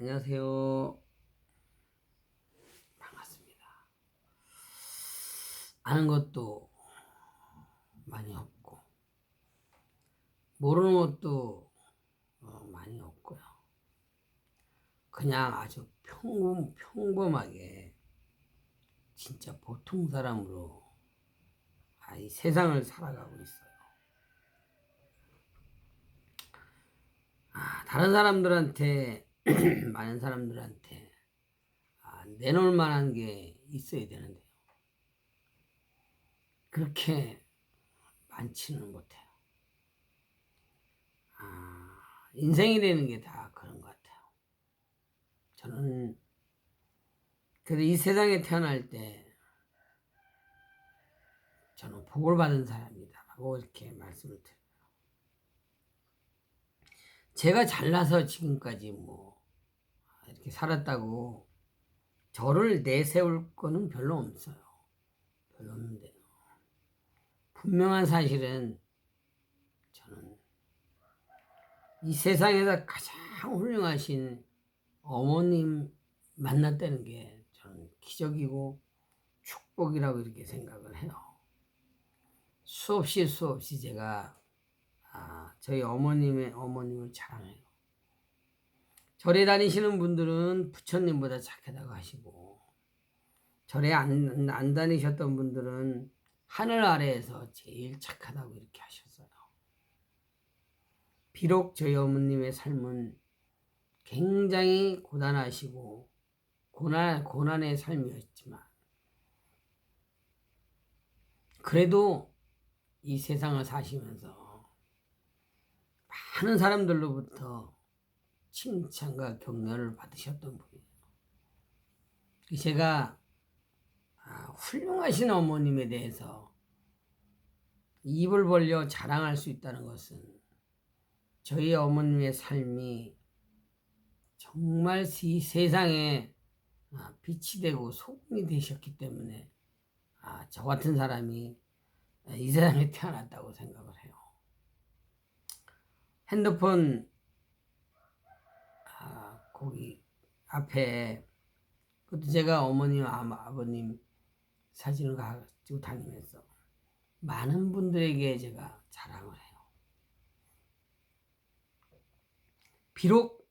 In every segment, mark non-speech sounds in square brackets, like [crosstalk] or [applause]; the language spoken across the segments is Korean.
안녕하세요. 반갑습니다. 아는 것도 많이 없고, 모르는 것도 어, 많이 없고요. 그냥 아주 평범, 평범하게, 진짜 보통 사람으로 아, 이 세상을 살아가고 있어요. 아, 다른 사람들한테 [clears throat] 많은 사람들한테 아, 내놓을 만한 게 있어야 되는데요. 그렇게 많지는 못해요. 아, 인생이라는 게 다 그런 것 같아요. 저는 그래도 이 세상에 태어날 때 저는 복을 받은 사람이다라고 이렇게 말씀을 드려요. 제가 잘나서 지금까지 뭐 이렇게 살았다고 저를 내세울 거는 별로 없어요. 별로 없는데요. 분명한 사실은 저는 이 세상에서 가장 훌륭하신 어머님 만났다는 게 저는 기적이고 축복이라고 이렇게 생각을 해요. 수없이 수없이 제가 아, 저희 어머님의 어머님을 자랑해요. 절에 다니시는 분들은 부처님보다 착하다고 하시고 절에 안, 안 다니셨던 분들은 하늘 아래에서 제일 착하다고 이렇게 하셨어요. 비록 저희 어머님의 삶은 굉장히 고단하시고 고난, 고난의 삶이었지만 그래도 이 세상을 사시면서 많은 사람들로부터 칭찬과 격려를 받으셨던 분이에요. 제가 아, 훌륭하신 어머님에 대해서 입을 벌려 자랑할 수 있다는 것은 저희 어머님의 삶이 정말 이 세상에 아, 빛이 되고 소금이 되셨기 때문에 아, 저 같은 사람이 이 세상에 태어났다고 생각을 해요. 핸드폰 아, 거기 앞에 그것도 제가 어머님 아버님 사진을 가지고 다니면서 많은 분들에게 제가 자랑을 해요. 비록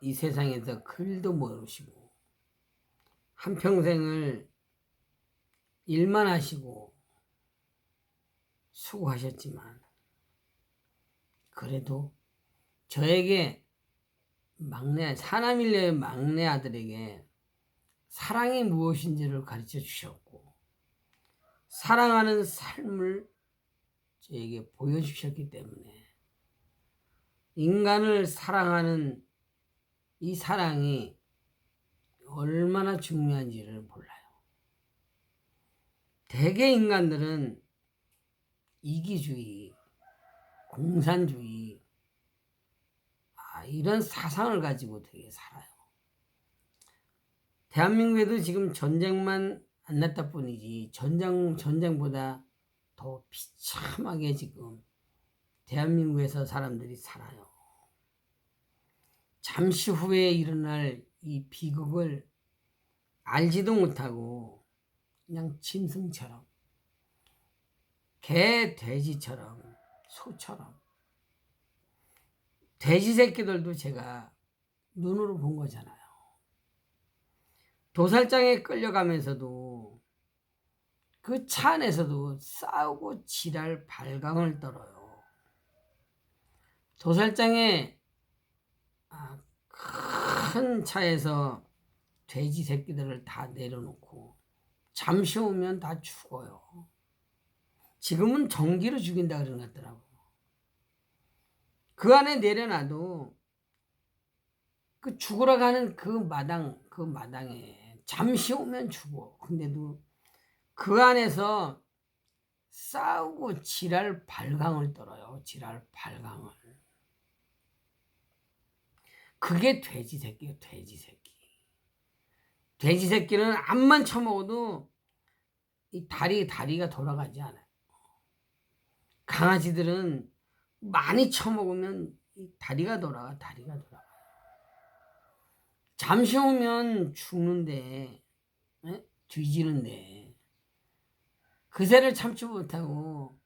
이 세상에서 글도 모르시고 한평생을 일만 하시고 수고하셨지만 그래도 저에게 막내 사남일녀의 막내 아들에게 사랑이 무엇인지를 가르쳐 주셨고 사랑하는 삶을 저에게 보여주셨기 때문에 인간을 사랑하는 이 사랑이 얼마나 중요한지를 몰라요. 대개 인간들은 이기주의, 공산주의, 아, 이런 사상을 가지고 되게 살아요. 대한민국에도 지금 전쟁만 안 났다 뿐이지 전쟁 전쟁보다 더 비참하게 지금 대한민국에서 사람들이 살아요. 잠시 후에 일어날 이 비극을 알지도 못하고 그냥 짐승처럼 개, 돼지처럼 소처럼 돼지 새끼들도 제가 눈으로 본 거잖아요. 도살장에 끌려가면서도 그 차 안에서도 싸우고 지랄 발광을 떨어요. 도살장에 아, 큰 차에서 돼지 새끼들을 다 내려놓고 잠시 오면 다 죽어요. 지금은 전기로 죽인다 같더라고. 그 안에 내려놔도 그 죽으러 가는 그 마당, 그 마당에 잠시 오면 죽어. 근데도 그 안에서 싸우고 지랄 발광을 떨어요. 지랄 발광을. 그게 돼지 새끼예요. 돼지 새끼. 돼지 새끼는 암만 처먹어도 이 다리 다리가 돌아가지 않아요. 강아지들은 많이 처먹으면 이 다리가 돌아가 다리가 돌아가. 잠시 오면 죽는데 에? 뒤지는데 그새를 참지 못하고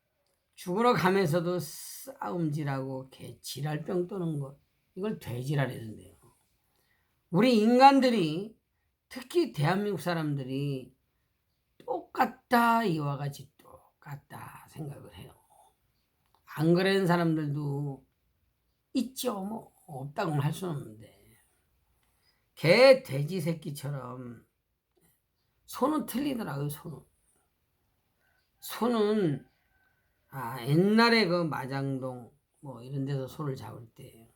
죽으러 가면서도 싸움질하고 개 지랄병 떠는 것 이걸 돼지랄이던데요. 우리 인간들이 특히 대한민국 사람들이 똑같다 이와 같이 똑같다 생각을 해요. 안 그러는 사람들도 있죠. 뭐 없다고는 할 수는 없는데 개 돼지 새끼처럼 손은 틀리더라고요. 손은 손은 아 옛날에 그 마장동 뭐 이런 데서 소를 잡을 때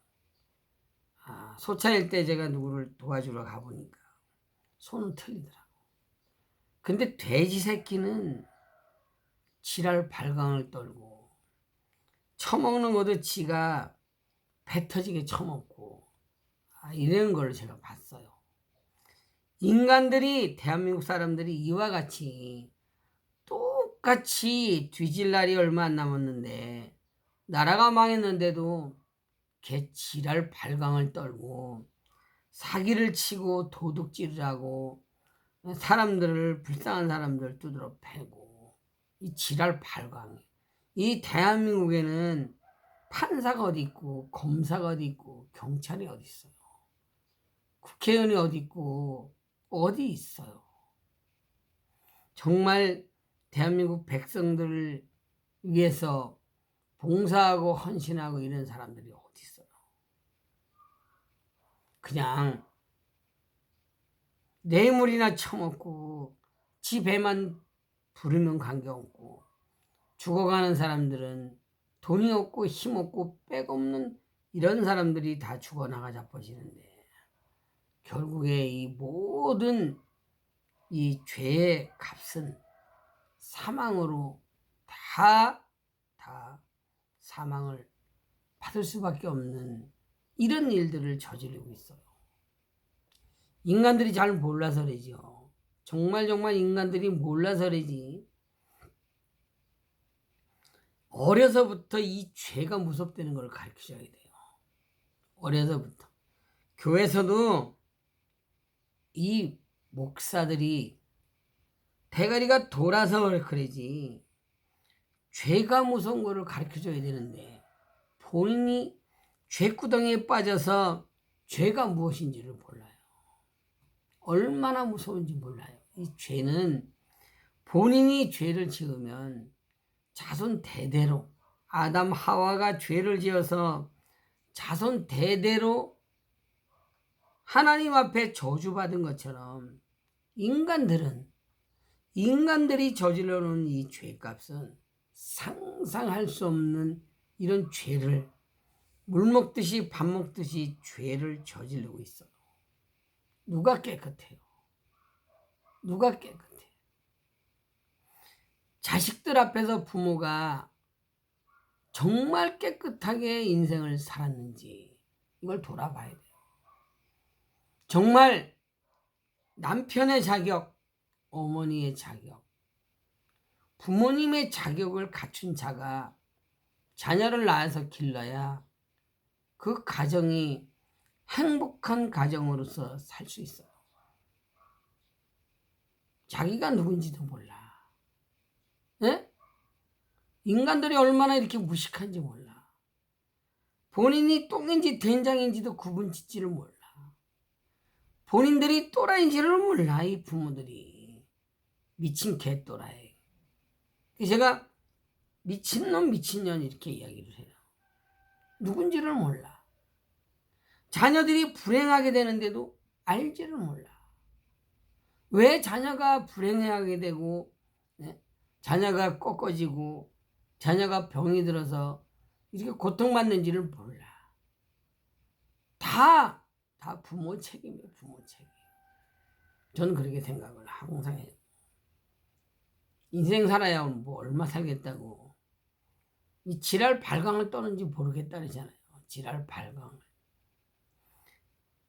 아, 소차일 때 제가 누구를 도와주러 가보니까 손은 틀리더라고. 근데 돼지 새끼는 지랄 발광을 떨고 처먹는 것도 지가 배 터지게 처먹고 아, 이런 걸 제가 봤어요. 인간들이 대한민국 사람들이 이와 같이 똑같이 뒤질 날이 얼마 안 남았는데 나라가 망했는데도 개 지랄 발광을 떨고 사기를 치고 도둑질을 하고 사람들을 불쌍한 사람들 두드러 패고 이 지랄 발광 이 대한민국에는 판사가 어디 있고 검사가 어디 있고 경찰이 어디 있어요 국회의원이 어디 있고 어디 있어요 정말 대한민국 백성들을 위해서 봉사하고 헌신하고 이런 사람들이 어디 있어요? 그냥 뇌물이나 처먹고 지 배만 부르면 관계없고 죽어가는 사람들은 돈이 없고 힘 없고 백 없는 이런 사람들이 다 죽어나가 자빠지는데 결국에 이 모든 이 죄의 값은 사망으로 다, 다 사망을 받을 수밖에 없는 이런 일들을 저지르고 있어요. 인간들이 잘 몰라서 그러죠. 정말 정말 인간들이 몰라서 그러지. 어려서부터 이 죄가 무섭다는 걸 가르쳐줘야 돼요. 어려서부터. 교회에서도 이 목사들이 대가리가 돌아서 그러지. 죄가 무서운 거를 가르쳐 줘야 되는데 본인이 죄구덩이에 빠져서 죄가 무엇인지를 몰라요. 얼마나 무서운지 몰라요. 이 죄는 본인이 죄를 지으면 자손 대대로 아담 하와가 죄를 지어서 자손 대대로 하나님 앞에 저주받은 것처럼 인간들은 인간들이 저질러 놓은 이 죄값은 상상할 수 없는 이런 죄를 물 먹듯이 밥 먹듯이 죄를 저지르고 있어요. 누가 깨끗해요? 누가 깨끗해? 자식들 앞에서 부모가 정말 깨끗하게 인생을 살았는지 이걸 돌아봐야 돼요. 정말 남편의 자격, 어머니의 자격, 부모님의 자격을 갖춘 자가 자녀를 낳아서 길러야 그 가정이 행복한 가정으로서 살 수 있어요. 자기가 누군지도 몰라. 예? 인간들이 얼마나 이렇게 무식한지 몰라. 본인이 똥인지 된장인지도 구분 짓지를 몰라. 본인들이 또라이인지를 몰라, 이 부모들이. 미친 개 또라이. 제가 미친놈, 미친년 이렇게 이야기를 해요. 누군지를 몰라. 자녀들이 불행하게 되는데도 알지를 몰라. 왜 자녀가 불행하게 되고, 네? 자녀가 꺾어지고, 자녀가 병이 들어서 이렇게 고통받는지를 몰라. 다 다 부모 책임이에요, 부모 책임. 저는 그렇게 생각을 항상 해요. 인생 살아야 뭐 얼마 살겠다고. 이 지랄 발광을 떠는지 모르겠다잖아요. 지랄 발광을.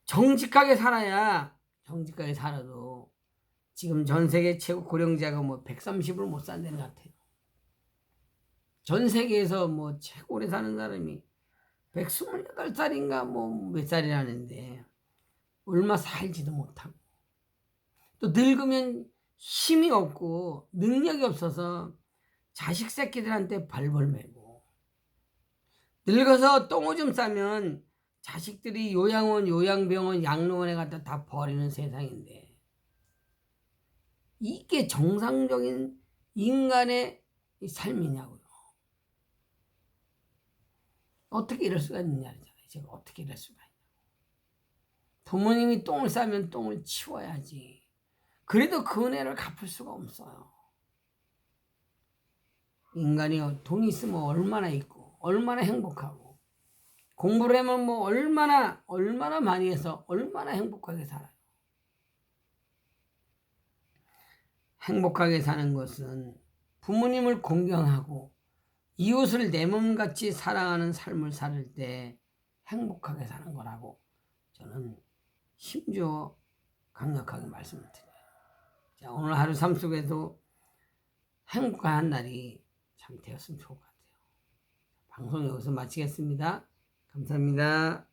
정직하게 살아야, 정직하게 살아도 지금 전 세계 최고 고령자가 뭐 130을 못 산다는 것 같아요. 전 세계에서 뭐 최고 오래 사는 사람이 128살인가 뭐 몇 살이라는데 얼마 살지도 못하고. 또 늙으면 힘이 없고 능력이 없어서 자식 새끼들한테 발벌매고. 늙어서 똥오줌 싸면 자식들이 요양원, 요양병원, 양로원에 갖다 다 버리는 세상인데 이게 정상적인 인간의 이 삶이냐고요. 어떻게 이럴 수가 있느냐잖아요. 제가 어떻게 이럴 수가 있냐. 부모님이 똥을 싸면 똥을 치워야지. 그래도 그 은혜를 갚을 수가 없어요. 인간이 돈 있으면 얼마나 있고, 얼마나 행복하고, 공부를 하면 뭐 얼마나, 얼마나 많이 해서 얼마나 행복하게 살아요. 행복하게 사는 것은 부모님을 공경하고 이웃을 내 몸같이 사랑하는 삶을 살 때 행복하게 사는 거라고 저는 힘주어 강력하게 말씀을 드려요. 자, 오늘 하루 삶 속에도 행복한 날이 참 되었으면 좋을 것 같아요. 방송 여기서 마치겠습니다. 감사합니다.